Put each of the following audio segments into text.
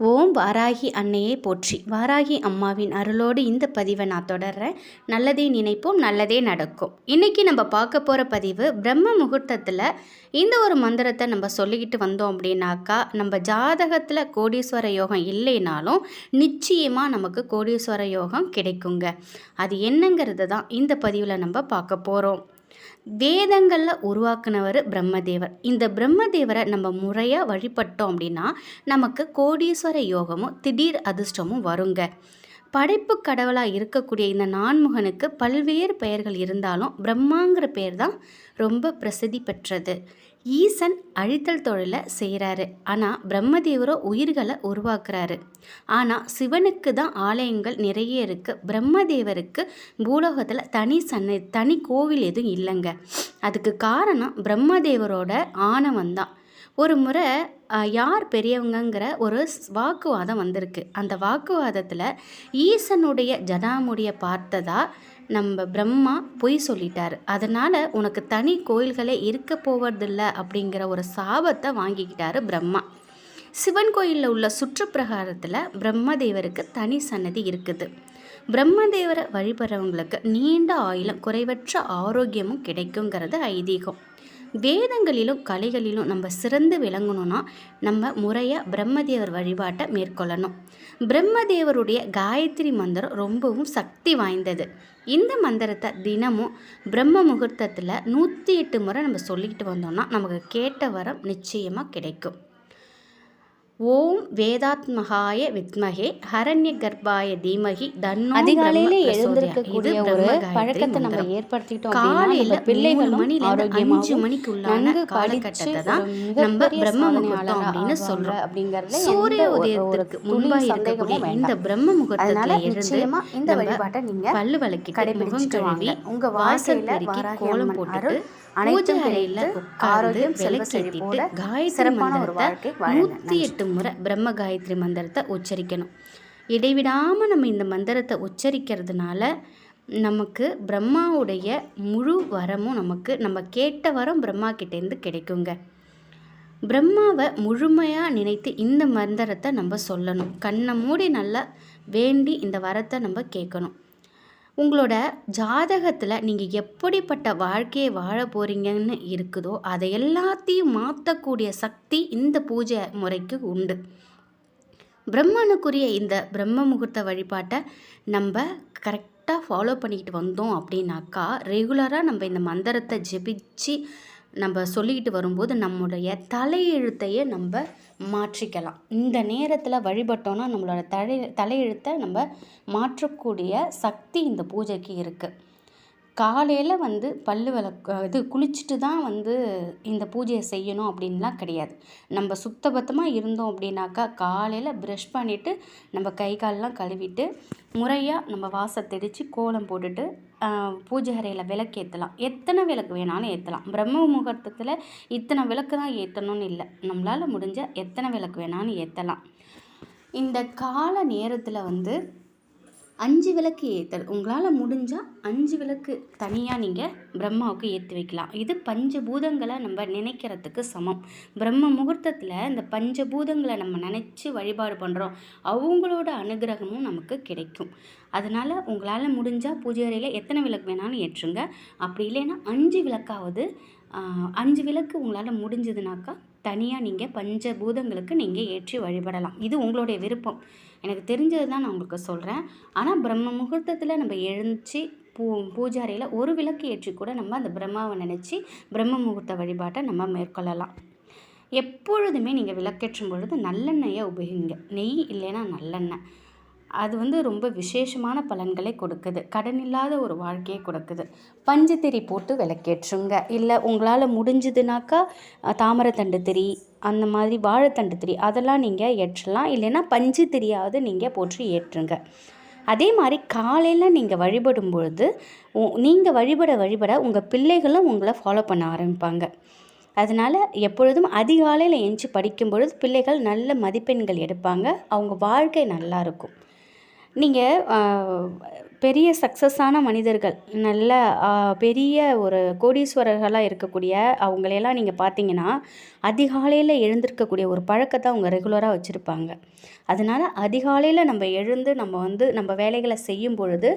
ஓம் வாராகி அன்னையை போற்றி. வாராகி அம்மாவின் அருளோடு இந்த பதிவை நான் தொடர்றேன். நல்லதே நினைப்போம் நல்லதே நடக்கும். இன்றைக்கி நம்ம பார்க்க போகிற பதிவு பிரம்ம முகூர்த்தத்தில் இந்த ஒரு மந்திரத்தை நம்ம சொல்லிக்கிட்டு வந்தோம் அப்படின்னாக்கா நம்ம ஜாதகத்தில் கோடீஸ்வர யோகம் இல்லைனாலும் நிச்சயமாக நமக்கு கோடீஸ்வர யோகம் கிடைக்குங்க. அது என்னங்கிறது தான் இந்த பதிவில் நம்ம பார்க்க போகிறோம் வேதங்களில் உருவாக்குனவர் பிரம்மதேவர். இந்த பிரம்மதேவரை நம்ம முறையாக வழிபட்டோம் அப்படின்னா நமக்கு கோடீஸ்வர யோகமும் திடீர் அதிர்ஷ்டமும் வருங்க. படைப்பு கடவுளாக இருக்கக்கூடிய இந்த நான்முகனுக்கு பல்வேறு பெயர்கள் இருந்தாலும் பிரம்மாங்கிற பெயர் தான் ரொம்ப பிரசித்தி பெற்றது. ஈசன் அழித்தல் தொழிலை செய்கிறாரு. ஆனால் பிரம்மதேவரோ உயிர்களை உருவாக்குறாரு. ஆனால் சிவனுக்கு தான் ஆலயங்கள் நிறைய இருக்குது பிரம்மதேவருக்கு பூலோகத்தில் தனி சன்ன தனி கோவில் எதுவும் இல்லைங்க. அதுக்கு காரணம் பிரம்மதேவரோட ஆணவம் தான் ஒரு முறை யார் பெரியவங்கங்கிற ஒரு வாக்குவாதம் வந்திருக்கு. அந்த வாக்குவாதத்தில் ஈசனுடைய ஜடாமுடியை பார்த்ததா நம்ம பிரம்மா பொய் சொல்லிட்டார். அதனால் உனக்கு தனி கோயில்களே இருக்க போவதில்ல அப்படிங்கிற ஒரு சாபத்தை வாங்கிக்கிட்டாரு பிரம்மா. சிவன் கோயிலில் உள்ள சுற்றுப்பிரகாரத்தில் பிரம்மதேவருக்கு தனி சன்னதி இருக்குது. பிரம்மதேவரை வழிபடுறவங்களுக்கு நீண்ட ஆயுளும் குறைவற்ற ஆரோக்கியமும் கிடைக்குங்கிறது ஐதீகம். வேதங்களிலும் கலைகளிலும் நம்ம சிறந்து விளங்கணும்னா நம்ம முறையாக பிரம்மதேவர் வழிபாட்டை மேற்கொள்ளணும். பிரம்மதேவருடைய காயத்ரி மந்திரம் ரொம்பவும் சக்தி வாய்ந்தது. இந்த மந்திரத்தை தினமும் பிரம்ம முகூர்த்தத்தில் நூற்றி எட்டு முறை நம்ம சொல்லிக்கிட்டு வந்தோம்னா நமக்கு கேட்ட வரம் நிச்சயமாக கிடைக்கும். ஓம் வேதாத்மகாய வித்மகே ஹரண்ய கர்ப்பாய தீமகி தன்னோ அதிகாலையில எழுந்திருக்கக்கூடிய ஒரு பழக்கத்தை நம்ம ஏற்படுத்திட்டோம் காலையில பிள்ளைகள் மணில அஞ்சு மணிக்குள்ளான காலகட்டத்தை தான் நம்ம பிரம்ம முகூர்த்தம் அப்படின்னு சொல்றோம். அப்படிங்கறதுல சூரிய உதயத்திற்கு முன்பா இருக்கக்கூடிய இந்த பிரம்ம முகூர்த்தத்துல நிச்சயமா இந்த வழிபாட்டை நீங்க பல்லு விளக்கிட்டு முகம் கழுவி உங்க வாசல் பெருக்கி கோலம் போட்டுட்டு பூஜை அறையில உட்கார்ந்து விளக்கேற்றிட்டு காயத்ரி மந்திரத்தை வாழ. நூற்றி எட்டு முறை பிரம்ம காயத்ரி மந்திரத்தை உச்சரிக்கணும். இடைவிடாமல் நம்ம இந்த மந்திரத்தை உச்சரிக்கிறதுனால நமக்கு பிரம்மாவுடைய முழு வரமும் நமக்கு நம்ம கேட்ட வரம் பிரம்மா கிட்டேருந்து கிடைக்குங்க. பிரம்மாவை முழுமையாக நினைத்து இந்த மந்திரத்தை நம்ம சொல்லணும். கண்ணை மூடி நல்லா வேண்டி இந்த வரத்தை நம்ம கேட்கணும். உங்களோட ஜாதகத்தில் நீங்கள் எப்படிப்பட்ட வாழ்க்கையை வாழ போகிறீங்கன்னு இருக்குதோ அதை எல்லாத்தையும் மாற்றக்கூடிய சக்தி இந்த பூஜை முறைக்கு உண்டு. பிரம்மனுக்குரிய இந்த பிரம்ம முகூர்த்த வழிபாட்டை நம்ம கரெக்டாக ஃபாலோ பண்ணிக்கிட்டு வந்தோம் அப்படின்னாக்கா ரெகுலராக நம்ம இந்த மந்திரத்தை ஜெபிச்சு நம்ம சொல்லிக்கிட்டு வரும்போது நம்முடைய தலையெழுத்தையே நம்ம மாற்றிக்கலாம். இந்த நேரத்தில் வழிபட்டோன்னா நம்மளோட தலை தலையெழுத்தை நம்ம மாற்றக்கூடிய சக்தி இந்த பூஜைக்கு இருக்குது காலையில் வந்து பல்லு விளக்கு இது குளிச்சுட்டு தான் வந்து இந்த பூஜையை செய்யணும் அப்படின்லாம் கிடையாது. நம்ம சுத்தபத்தமாக இருந்தோம் அப்படின்னாக்கா காலையில் ப்ரஷ் பண்ணிவிட்டு நம்ம கை கால்லாம் கழுவிட்டு முறையாக நம்ம வாசை தெளித்து கோலம் போட்டுட்டு பூஜை அறையில் விளக்கு ஏற்றலாம் எத்தனை விளக்கு வேணாலும் ஏற்றலாம் பிரம்ம முகூர்த்தத்தில் இத்தனை விளக்கு தான் ஏற்றணும்னு இல்லை. நம்மளால் முடிஞ்ச எத்தனை விளக்கு வேணாலும் ஏற்றலாம் இந்த கால நேரத்தில் வந்து அஞ்சு விளக்கு ஏற்றல் உங்களால் முடிஞ்சால் அஞ்சு விளக்கு தனியாக நீங்கள் பிரம்மாவுக்கு ஏற்றி வைக்கலாம். இது பஞ்சபூதங்களை நம்ம நினைக்கிறதுக்கு சமம். பிரம்ம முகூர்த்தத்தில் இந்த பஞ்சபூதங்களை நம்ம நினச்சி வழிபாடு பண்ணுறோம் அவங்களோட அனுகிரகமும் நமக்கு கிடைக்கும். அதனால் உங்களால் முடிஞ்சால் பூஜை அறையில் எத்தனை விளக்கு வேணாலும் ஏற்றுங்க. அப்படி இல்லைன்னா அஞ்சு விளக்காவது அஞ்சு விளக்கு உங்களால் முடிஞ்சதுனாக்கா தனியாக நீங்கள் பஞ்சபூதங்களுக்கு நீங்கள் ஏற்றி வழிபடலாம். இது உங்களுடைய விருப்பம். எனக்கு தெரிஞ்சது தான் நான் உங்களுக்கு சொல்கிறேன் ஆனால் பிரம்ம முகூர்த்தத்தில் நம்ம எழுந்துச்சு பூ பூஜாரியில் ஒரு விளக்கு ஏற்றி கூட நம்ம அந்த பிரம்மாவை நினச்சி பிரம்ம முகூர்த்த வழிபாட்டை நம்ம மேற்கொள்ளலாம். எப்பொழுதுமே நீங்கள் விளக்கேற்றும் பொழுது நல்லெண்ணெயை உபயோகிங்க. நெய் இல்லைன்னா நல்லெண்ணெய். அது வந்து ரொம்ப விசேஷமான பலன்களை கொடுக்குது. கடன் இல்லாத ஒரு வாழ்க்கையை கொடுக்குது. பஞ்சத்திரி போட்டு விளக்கேற்றுங்க. இல்லை உங்களால் முடிஞ்சதுனாக்கா தாமரத்தண்டு திரி அந்த மாதிரி வாழைத்தண்டு திரி அதெல்லாம் நீங்கள் ஏற்றலாம். இல்லைன்னா பஞ்சு திரியாவது நீங்கள் போட்டு ஏற்றுங்க. அதே மாதிரி காலையில் நீங்கள் வழிபடும் பொழுது நீங்கள் வழிபட வழிபட உங்கள் பிள்ளைகளும் உங்களை ஃபாலோ பண்ண ஆரம்பிப்பாங்க. அதனால் எப்பொழுதும் அதிகாலையில் எழுந்து படிக்கும் பொழுது பிள்ளைகள் நல்ல மதிப்பெண்கள் எடுப்பாங்க. அவங்க வாழ்க்கை நல்லா இருக்கும். நீங்கள் பெரிய சக்ஸஸான மனிதர்கள் நல்ல பெரிய ஒரு கோடீஸ்வரர்களாக இருக்கக்கூடிய அவங்களையெல்லாம் நீங்கள் பார்த்தீங்கன்னா அதிகாலையில் எழுந்திருக்கக்கூடிய ஒரு பழக்கத்தை அவங்க ரெகுலராக வச்சுருப்பாங்க. அதனால் அதிகாலையில் நம்ம எழுந்து நம்ம வந்து நம்ம வேலைகளை செய்யும் பொழுது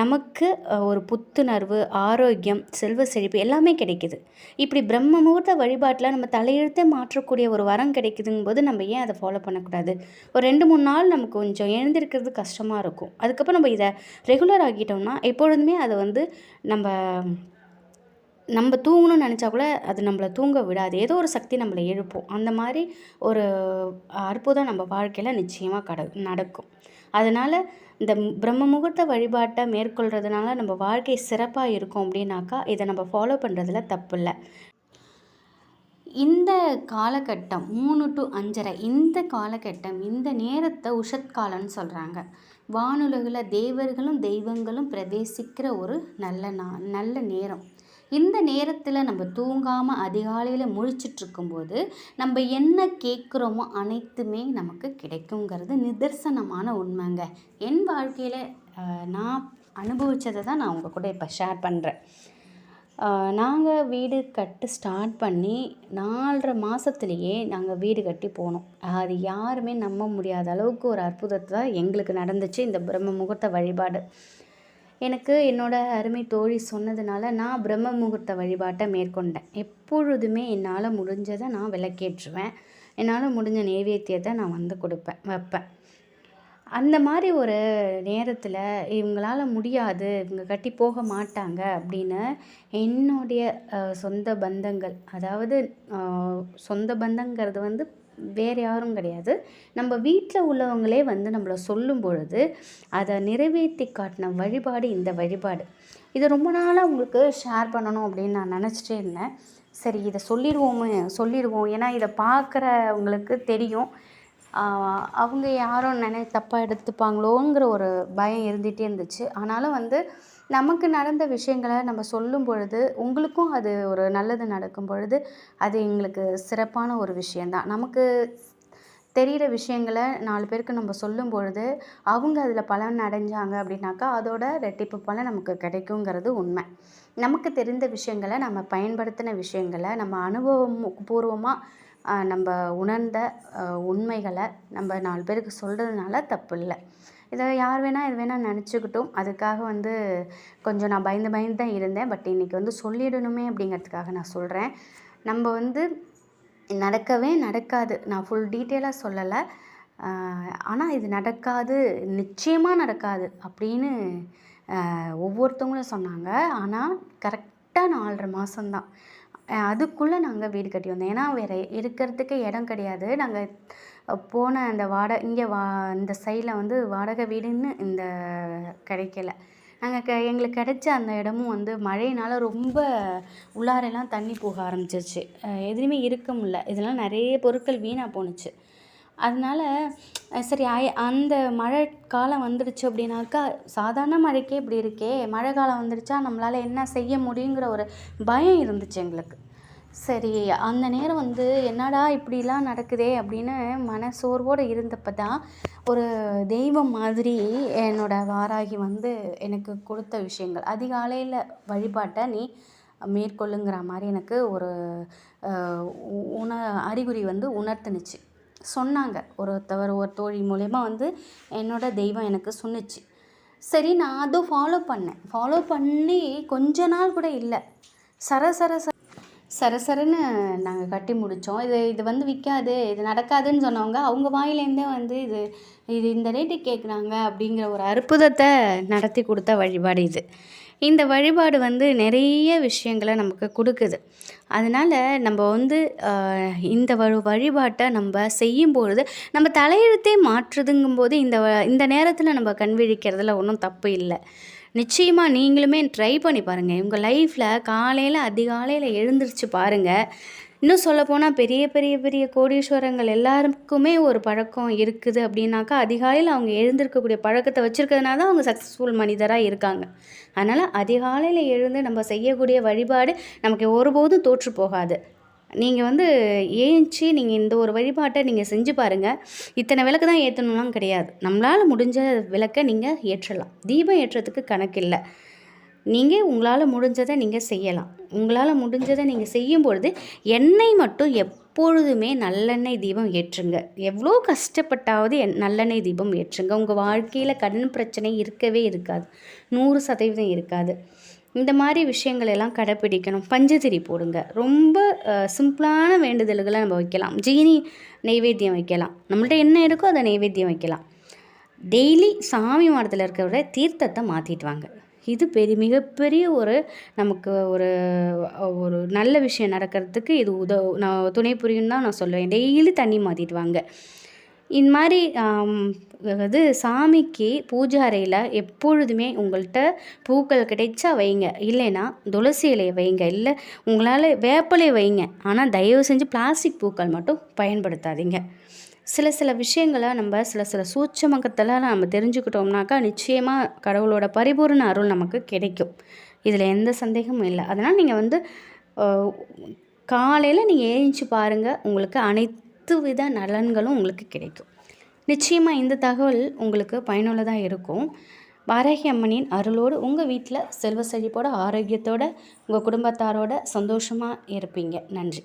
நமக்கு ஒரு புத்துணர்வு ஆரோக்கியம் செல்வ செழிப்பு எல்லாமே கிடைக்குது. இப்படி பிரம்ம முகூர்த்த வழிபாட்டில் நம்ம தலையெழுத்தே மாற்றக்கூடிய ஒரு வரம் கிடைக்குதுங்கும்போது நம்ம ஏன் அதை ஃபாலோ பண்ணக்கூடாது? ஒரு ரெண்டு மூணு நாள் நமக்கு கொஞ்சம் எழுந்திருக்கிறது கஷ்டமாக இருக்கும். அதுக்கப்புறம் நம்ம இதை ரெகுலர் ஆகிட்டோம்னா எப்பொழுதுமே அதை வந்து நம்ம நம்ம தூங்கணும்னு நினச்சா கூட அது நம்மளை தூங்க விடாது. ஏதோ ஒரு சக்தி நம்மளை எழுப்போம். அந்த மாதிரி ஒரு அற்புதம் நம்ம வாழ்க்கையில் நிச்சயமாக கட நடக்கும். அதனால் இந்த பிரம்ம முகூர்த்த வழிபாட்டை மேற்கொள்கிறதுனால நம்ம வாழ்க்கை சிறப்பாக இருக்கும் அப்படின்னாக்கா இதை நம்ம ஃபாலோ பண்ணுறதுல தப்பு இல்லை இந்த காலகட்டம் மூணு டு அஞ்சரை இந்த காலகட்டம் இந்த நேரத்தை உஷத்காலம்னு சொல்கிறாங்க வானுலகில் தேவர்களும் தெய்வங்களும் பிரவேசிக்கிற ஒரு நல்ல நா நல்ல நேரம். இந்த நேரத்தில் நம்ம தூங்காமல் அதிகாலையில் முழிச்சிட்ருக்கும்போது நம்ம என்ன கேட்குறோமோ அனைத்துமே நமக்கு கிடைக்குங்கிறது நிதர்சனமான உண்மைங்க. என் வாழ்க்கையில் நான் அனுபவித்ததை தான் நான் உங்கள் கூட இப்போ ஷேர் பண்ணுறேன் நாங்கள் வீடு கட்டு ஸ்டார்ட் பண்ணி நாலரை மாதத்துலேயே நாங்கள் வீடு கட்டி போனோம். அது யாருமே நம்ப முடியாத அளவுக்கு ஒரு அற்புதத்தை தான் எங்களுக்கு நடந்துச்சு. இந்த பிரம்ம முகூர்த்த வழிபாடு. எனக்கு என்னோட அருமை தோழி சொன்னதுனால நான் பிரம்ம முகூர்த்த வழிபாட்டை மேற்கொண்டேன். எப்பொழுதுமே என்னால் முடிஞ்சதை நான் விளக்கேற்றுவேன். என்னால் முடிஞ்ச நைவேத்தியத்தை நான் வந்து கொடுப்பேன் வைப்பேன். அந்த மாதிரி ஒரு நேரத்தில் இவங்களால் முடியாது இவங்க கட்டி போக மாட்டாங்க அப்படின்னு என்னுடைய சொந்த பந்தங்கள் அதாவது சொந்த பந்தங்கிறது வந்து வேறு யாரும் கிடையாது. நம்ம வீட்டில் உள்ளவங்களே வந்து நம்மளை சொல்லும் பொழுது அதை நிறைவேற்றி காட்டின வழிபாடு இந்த வழிபாடு. இதை ரொம்ப நாளாக உங்களுக்கு ஷேர் பண்ணணும் அப்படின்னு நான் நினச்சிட்டே இருந்தேன். சரி இதை சொல்லிடுவோமே சொல்லிடுவோம். ஏன்னா இதை பார்க்குறவங்களுக்கு தெரியும். அவங்க யாரும் நினை தப்பாக எடுத்துப்பாங்களோங்கிற ஒரு பயம் இருந்துகிட்டே இருந்துச்சு. ஆனாலும் வந்து நமக்கு நடந்த விஷயங்களை நம்ம சொல்லும் பொழுது உங்களுக்கும் அது ஒரு நல்லது நடக்கும் பொழுது அது எங்களுக்கு சிறப்பான ஒரு விஷயந்தான் நமக்கு தெரிகிற விஷயங்களை நாலு பேருக்கு நம்ம சொல்லும் பொழுது அவங்க அதில் பலன் அடைஞ்சாங்க அப்படின்னாக்கா அதோட ரெட்டிப்பு பலன் நமக்கு கிடைக்குங்கிறது உண்மை. நமக்கு தெரிந்த விஷயங்களை நம்ம பயன்படுத்தின விஷயங்களை நம்ம அனுபவம் பூர்வமாக நம்ம உணர்ந்த உண்மைகளை நம்ம நாலு பேருக்கு சொல்கிறதுனால தப்பு இல்லை. இதை யார் வேணால் இது வேணால் நினச்சிக்கிட்டும். அதுக்காக வந்து கொஞ்சம் நான் பயந்து பயந்து தான் இருந்தேன். பட் இன்றைக்கி வந்து சொல்லிடணுமே அப்படிங்கிறதுக்காக நான் சொல்கிறேன் நம்ம வந்து நடக்கவே நடக்காது. நான் ஃபுல் டீட்டெயிலாக சொல்லலை. ஆனால் இது நடக்காது. நிச்சயமாக நடக்காது அப்படின்னு ஒவ்வொருத்தவங்களும் சொன்னாங்க. ஆனால் கரெக்டாக நாலரை மாதம்தான் அதுக்குள்ளே நாங்கள் வீடு கட்டி வந்தோம். ஏன்னா வேறு இருக்கிறதுக்கு இடம் கிடையாது. நாங்கள் போன அந்த வாடகை இங்கே வா இந்த சைடில் வந்து வாடகை வீடுன்னு இந்த கிடைக்கல. நாங்கள் க எங்களுக்கு கிடைச்ச அந்த இடமும் வந்து மழையினால் ரொம்ப உள்ளாரெல்லாம் தண்ணி போக ஆரம்பிச்சிருச்சு. எதுலேயுமே இருக்க முடியல. இதெல்லாம் நிறைய பொருட்கள் வீணாக போணுச்சு. அதனால சரி ஆய அந்த மழை காலம் வந்துடுச்சு அப்படின்னாக்கா சாதாரண மழைக்கே இப்படி இருக்கே. மழை காலம் வந்துடுச்சா நம்மளால் என்ன செய்ய முடியுங்கிற ஒரு பயம் இருந்துச்சு எங்களுக்கு. சரி அந்த நேரம் வந்து என்னடா இப்படிலாம் நடக்குதே அப்படின்னு மனசோர்வோடு இருந்தப்போ தான் ஒரு தெய்வம் மாதிரி என்னோட வாராகி வந்து எனக்கு கொடுத்த விஷயங்கள். அதிகாலையில் வழிபாட்டை நீ மேற்கொள்ளுங்கிற மாதிரி எனக்கு ஒரு உண அறிகுறி வந்து உணர்த்துனுச்சு. சொன்னாங்க. ஒருத்தவர் ஒரு தோழி மூலயமா வந்து என்னோட தெய்வம் எனக்கு சொன்னிச்சு. சரி நான் அதுவும் ஃபாலோ பண்ணேன். ஃபாலோ பண்ணி கொஞ்ச நாள் கூட இல்லை. சர சர சரசரன்னு நாங்கள் கட்டி முடித்தோம் இது இது வந்து விற்காது இது நடக்காதுன்னு சொன்னவங்க அவங்க வாயிலேருந்தே வந்து இது இது இந்த ரேட்டுக்கு கேட்குறாங்க அப்படிங்கிற ஒரு அற்புதத்தை நடத்தி கொடுத்த வழிபாடு இது. இந்த வழிபாடு வந்து நிறைய விஷயங்களை நமக்கு கொடுக்குது. அதனால் நம்ம வந்து இந்த வழிபாட்டை நம்ம செய்யும்பொழுது நம்ம தலையெழுத்தே மாற்றுதுங்கும்போது இந்த இந்த நேரத்தில் நம்ம கண் விழிக்கிறதுல ஒன்றும் தப்பு இல்லை. நிச்சயமாக நீங்களுமே ட்ரை பண்ணி பாருங்கள் உங்கள் லைஃப்பில் காலையில் அதிகாலையில் எழுந்திரிச்சு பாருங்கள் இன்னும் சொல்லப்போனால் பெரிய பெரிய பெரிய கோடீஸ்வரங்கள் எல்லாருக்குமே ஒரு பழக்கம் இருக்குது அப்படின்னாக்கா அதிகாலையில் அவங்க எழுந்திருக்கக்கூடிய பழக்கத்தை வச்சுருக்கிறதுனால தான் அவங்க சக்ஸஸ்ஃபுல் மனிதராக இருக்காங்க. அதனால் அதிகாலையில் எழுந்து நம்ம செய்யக்கூடிய வழிபாடு நமக்கு ஒருபோதும் தோற்று போகாது. நீங்கள் வந்து ஏஞ்சி நீங்கள் இந்த ஒரு வழிபாட்டை நீங்கள் செஞ்சு பாருங்கள் இத்தனை விளக்கு தான் ஏற்றணும்லாம் கிடையாது. நம்மளால் முடிஞ்ச விளக்கை நீங்கள் ஏற்றலாம். தீபம் ஏற்றுறதுக்கு கணக்கு இல்லை. நீங்கள் உங்களால் முடிஞ்சதை நீங்கள் செய்யலாம். உங்களால் முடிஞ்சதை நீங்கள் செய்யும் பொழுது எண்ணெய் மட்டும் எப்பொழுதுமே நல்லெண்ணெய் தீபம் ஏற்றுங்க. எவ்வளோ கஷ்டப்பட்டாவது என் நல்லெண்ணெய் தீபம் ஏற்றுங்க. உங்கள் வாழ்க்கையில் கண் பிரச்சனை இருக்கவே இருக்காது. நூறு சதவீதம் இருக்காது. இந்த மாதிரி விஷயங்கள் எல்லாம் கடைப்பிடிக்கணும். பஞ்சதிரி போடுங்க. ரொம்ப சிம்பிளான வேண்டுதல்களை நம்ம வைக்கலாம். ஜீனி நெய்வேத்தியம் வைக்கலாம். நம்மள்ட்ட என்ன இருக்கோ அதை நெய்வேத்தியம் வைக்கலாம். டெய்லி சாமி மாடத்தில் இருக்கிற தீர்த்தத்தை மாற்றிட்டு வாங்க. இது பெரிய மிகப்பெரிய ஒரு நமக்கு ஒரு ஒரு நல்ல விஷயம் நடக்கிறதுக்கு இது உதவு நான் துணை புரியும் தான் நான் சொல்லுவேன் டெய்லி தண்ணி மாற்றிட்டு வாங்க. இந்த மாதிரி இது சாமிக்கு பூஜை அறையில் எப்பொழுதுமே உங்கள்கிட்ட பூக்கள் கிடைச்சா வைங்க. இல்லைன்னா துளசி இலையை வைங்க. இல்லை உங்களால் வேப்பிலை வைங்க. ஆனால் தயவு செஞ்சு பிளாஸ்டிக் பூக்கள் மட்டும் பயன்படுத்தாதீங்க. சில சில விஷயங்களை நம்ம சில சில சூட்சமங்கத்தில் நம்ம தெரிஞ்சுக்கிட்டோம்னாக்கா நிச்சயமாக கடவுளோட பரிபூரண அருள் நமக்கு கிடைக்கும். இதில் எந்த சந்தேகமும் இல்லை. அதனால் நீங்கள் வந்து காலையில் நீங்கள் ஏஞ்சி பாருங்கள் உங்களுக்கு அனைத்து வித நலன்களும் உங்களுக்கு கிடைக்கும். நிச்சயமாக இந்த தகவல் உங்களுக்கு பயனுள்ளதாக இருக்கும். பாரகி அம்மனின் அருளோடு உங்கள் வீட்டில் செல்வ செழிப்போட ஆரோக்கியத்தோட உங்கள் குடும்பத்தாரோட சந்தோஷமாக இருப்பீங்க. நன்றி.